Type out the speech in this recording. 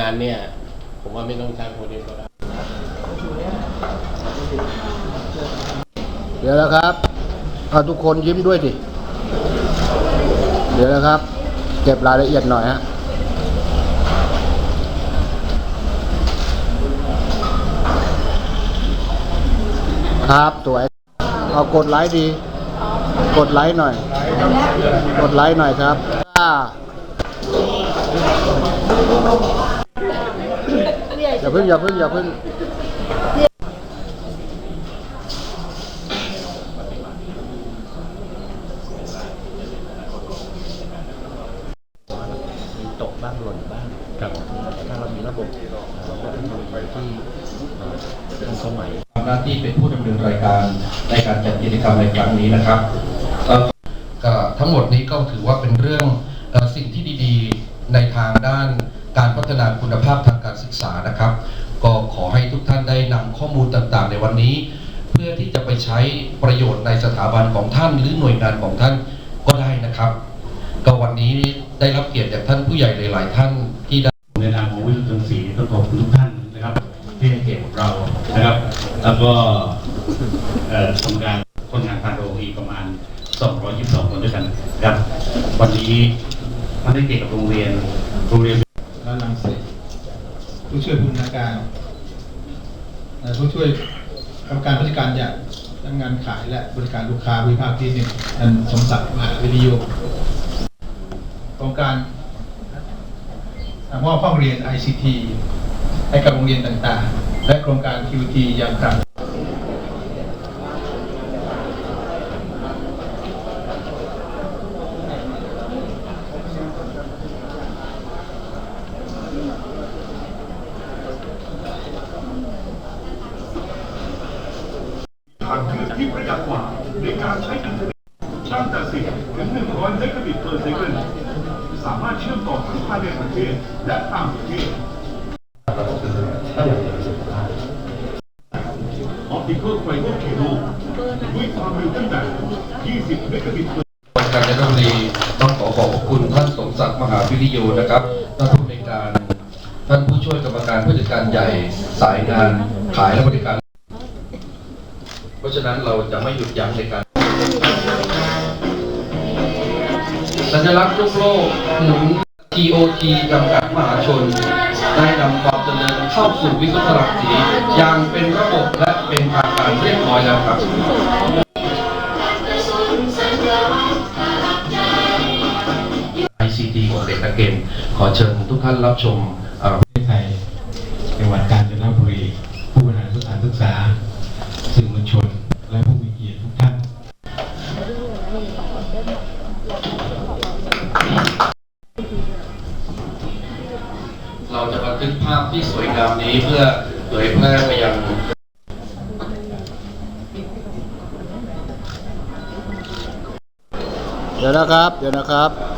งานเนี่ย ผมว่าไม่ต้องใช้โพเดียมก็ได้เดี๋ยวนะครับเอาทุกคนยิ้มด้วยดิเดี๋ยวนะครับ เก็บรายละเอียดหน่อยฮะครับสวยเอากดไลค์ดี กดไลค์หน่อย กดไลค์หน่อยครับอ่า อย่าเพิ่งอย่าเพิ่งอย่าเพิ่งมีตกบ้างหล่นบ้างครับถ้าเรามีระบบเราก็ต้องดูไปที่เอ่อทันสมัยทำหน้าที่เป็นผู้ดำเนินรายการในการจัดกิจกรรมในครั้งนี้นะครับเอ่อก็ทั้งหมดนี้ก็ถือว่าเป็นเรื่องเอ่อสิ่งที่ดีๆ ในทางด้านการพัฒนาคุณภาพทาง การศึกษานะครับ ก็ขอให้ทุกท่านได้นำข้อมูลต่างๆ ในวันนี้ เพื่อที่จะไปใช้ประโยชน์ในสถาบันของท่าน หรือหน่วยงานของท่านก็ได้นะครับ ก็วันนี้ได้รับเกียรติจากท่านผู้ใหญ่หลาย ๆ ท่านที่ได้ในนามของวิสุทธิศรีต้องขอบคุณทุกท่านนะครับที่ให้เกียรติเรานะครับ แล้วก็ทำการคนงานพานโรงีประมาณ 222 คนด้วยกันครับ วันนี้มาได้เกียรติกับโรงเรียนโรงเรียนและลังสิต ผู้ช่วยผู้นาการผู้ช่วยกรรมการผู้จัดการใหญ่ทั้งงานขายและบริการลูกค้าวิภาคที่หนึ่งท่านสมศักดิ์มหาวิทยุโครงการมอบห้องเรียน ICT ให้กับโรงเรียนต่างๆ และโครงการ QT ยังครับ ทางเลือกที่ประหยัดกว่าในการใช้อินเทอร์เน็ตตั้งแต่ 10 ถึง 100เมกะบิต per second สามารถเชื่อมต่อทั้งภายในประเทศและต่างประเทศ Optical Fiber Cable ด้วยความเร็วตั้งแต่ 20 เมกะบิต per วันการจันทบุรีต้องขอขอบคุณท่านสมศักดิ์มหาวิริโยนะครับท่านผู้ในวยการท่านผู้ช่วยกรรมการผู้จัดการใหญ่สายงานขายและบริการเพ ราะฉะนั้นเราจะไม่หยุดยั้งในการ สัญลักษณ์โลกโลกหนุน TOT จำกัดมหาชน ได้นำความเจริญเข้าสู่วิสุทธิรังสีอย่างเป็นระบบและเป็นทางการเรียบร้อยแล้วครับ ICT ของเด็กนักเรียนขอเชิญทุกท่านรับชมเออประเทศไทย ภาพที่สวยงามนี้เพื่อเผยแพร่ไปยังเดี๋ยวนะครับ เดี๋ยวนะครับ